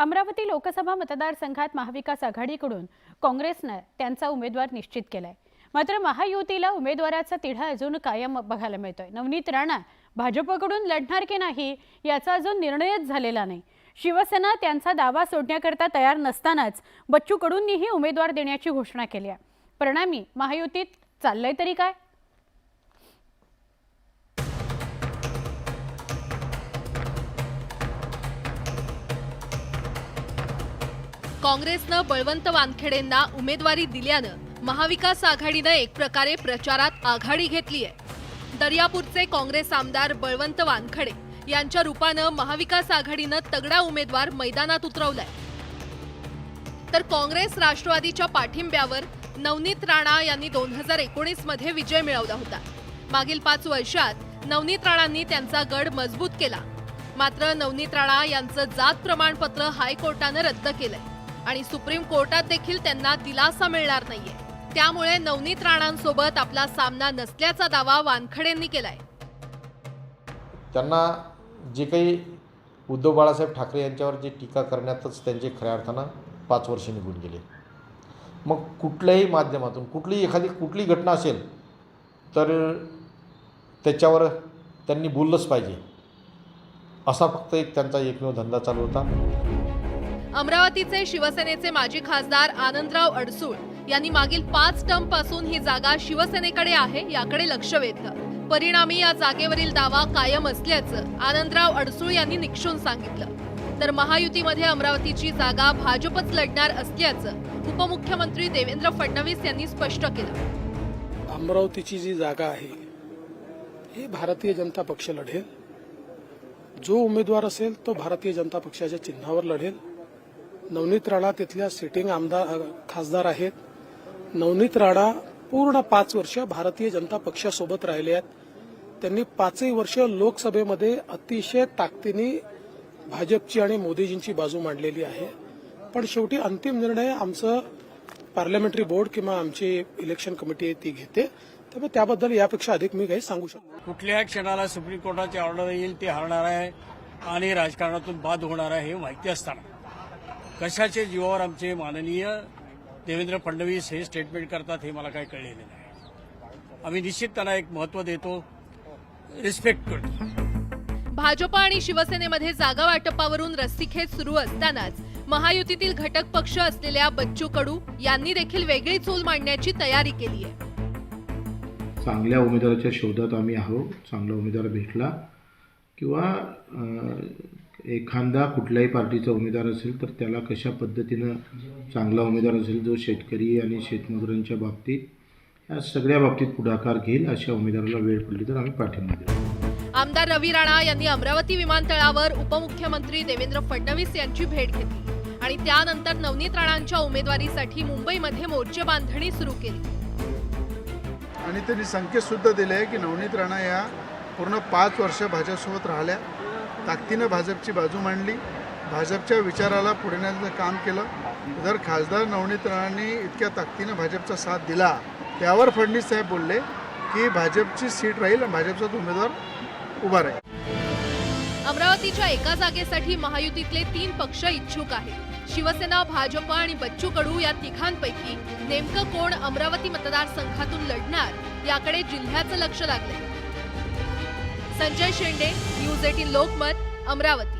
अमरावती लोकसभा मतदारसंघात महाविकास आघाडीकडून काँग्रेसनं त्यांचा उमेदवार निश्चित केलाय. मात्र महायुतीला उमेदवाराचा तिढा अजून कायम बघायला मिळतोय. नवनीत राणा भाजपकडून लढणार की नाही याचा अजून निर्णयच झालेला नाही. शिवसेना त्यांचा दावा सोडण्याकरता तयार नसतानाच बच्चू कडूंनीही उमेदवार देण्याची घोषणा केली आहे. परिणामी महायुतीत चाललंय तरी काय? काँग्रेसनं बळवंत वानखेडेंना उमेदवारी दिल्यानं महाविकास आघाडीनं एक प्रकारे प्रचारात आघाडी घेतली आहे दर्यापूरचे काँग्रेस आमदार बळवंत वानखडे यांच्या रूपानं महाविकास आघाडीनं तगडा उमेदवार मैदानात उतरवलाय. तर काँग्रेस राष्ट्रवादीच्या पाठिंब्यावर नवनीत राणा यांनी दोन हजार एकोणीसमध्ये विजय मिळवला होता. मागील पाच वर्षात नवनीत राणांनी त्यांचा गड मजबूत केला. मात्र नवनीत राणा यांचं जात प्रमाणपत्र हायकोर्टानं रद्द केलंय. आणि सुप्रीम कोर्टात देखील त्यांना दिलासा मिळणार नाहीये. त्यामुळे नवनीत राणांसोबत आपला सामना नसल्याचा दावा वानखडेंनी केलाय. त्यांना जे काही उद्धव बाळासाहेब ठाकरे यांच्यावर जे टीका करण्यातच त्यांचे खऱ्या अर्थानं पाच वर्ष निघून गेले. मग कुठल्याही माध्यमातून कुठलीही एखादी कुठली घटना असेल तर त्याच्यावर त्यांनी बोललंच पाहिजे. असा फक्त एक त्यांचा एकमेव धंदा चालू होता. अमरावतीचे शिवसेनेचे माजी खासदार आनंदराव अडसूळ यांनी मागील पाच टर्मपासून ही जागा शिवसेनेकडे आहे याकडे लक्ष वेधलं. परिणामी या जागेवरील दावा कायम असल्याचं आनंदराव अडसूळ यांनी निक्षून सांगितलं. तर महायुतीमध्ये अमरावतीची जागा भाजपच लढणार असल्याचं उपमुख्यमंत्री देवेंद्र फडणवीस यांनी स्पष्ट केलं. अमरावतीची जी जागा आहे ही भारतीय जनता पक्ष लढेल. जो उमेदवार असेल तो भारतीय जनता पक्षाच्या चिन्हावर लढेल. नवनीत राणा तिथल्या सिटिंग आमदार खासदार आहेत. नवनीत राणा पूर्ण पाच वर्ष भारतीय जनता पक्षासोबत राहिले आहेत. त्यांनी पाचही वर्ष लोकसभेमध्ये अतिशय ताकदीने भाजपची आणि मोदीजींची बाजू मांडलेली आहे. पण शेवटी अंतिम निर्णय आमचं पार्लमेंटरी बोर्ड किंवा आमची इलेक्शन कमिटी ती घेते. त्यामुळे त्याबद्दल यापेक्षा अधिक मी काही सांगू शकतो कुठल्याही क्षणाला सुप्रीम कोर्टाची ऑर्डर येईल ती हरणार आहे आणि राजकारणातून बाद होणार आहे हे माहिती असताना. कशाचे जीवावर आमचे माननीय देवेंद्र फडणवीस हे स्टेटमेंट करतात हे मला काही कळलेलं नाही. आम्ही निश्चित त्यांना एक महत्त्व देतो. रिस्पेक्ट करतो. भाजप आणि शिवसेनेमध्ये जागा वाटपावरून रस्सीखेच सुरू असतानाच महायुतीतील घटक पक्ष असलेल्या बच्चू कडू यांनी देखील वेगळी चूल मांडण्याची तयारी केली आहे. चांगल्या उमेदवाराच्या शोधात आम्ही आहोत. चांगला उमेदवार भेटला किंवा एखादा कुठल्याही पार्टीचा उमेदवार असेल तर त्याला कशा पद्धतीनं चांगला उमेदवार असेल जो शेतकरी आणि शेतमजुरांच्या बाबतीत या सगळ्या बाबतीत पुढाकार घेईल अशा उमेदवाराला वेळ पडली तर आम्ही पाठिंबा देऊ. आमदार रवी राणा यांनी अमरावती विमानतळावर उपमुख्यमंत्री देवेंद्र फडणवीस यांची भेट घेतली आणि त्यानंतर नवनीत राणांच्या उमेदवारीसाठी मुंबईमध्ये मोर्चे बांधणी सुरू केली. आणि त्यांनी संकेत सुद्धा दिले आहे की नवनीत राणा या पूर्ण पाच वर्ष भाजपसोबत राहिल्या. ताकदीनं भाजपची बाजू मांडली. भाजपच्या विचाराला पुढे नेण्याचं काम केलं. जर खासदार नवनीत राणांनी इतक्या ताकदीनं भाजपचा साथ दिला त्यावर फडणवीस साहेब बोलले की भाजपची सीट राहील आणि भाजपचाच उमेदवार उभा राहील. अमरावतीच्या एका जागेसाठी महायुतीतले तीन पक्ष इच्छुक आहेत. शिवसेना भाजप आणि बच्चू कडू या तिघांपैकी नेमकं कोण अमरावती मतदारसंघातून लढणार याकडे जिल्ह्याचं लक्ष लागलंय. Sanjay Shende news eighteen Lokmat Amravati.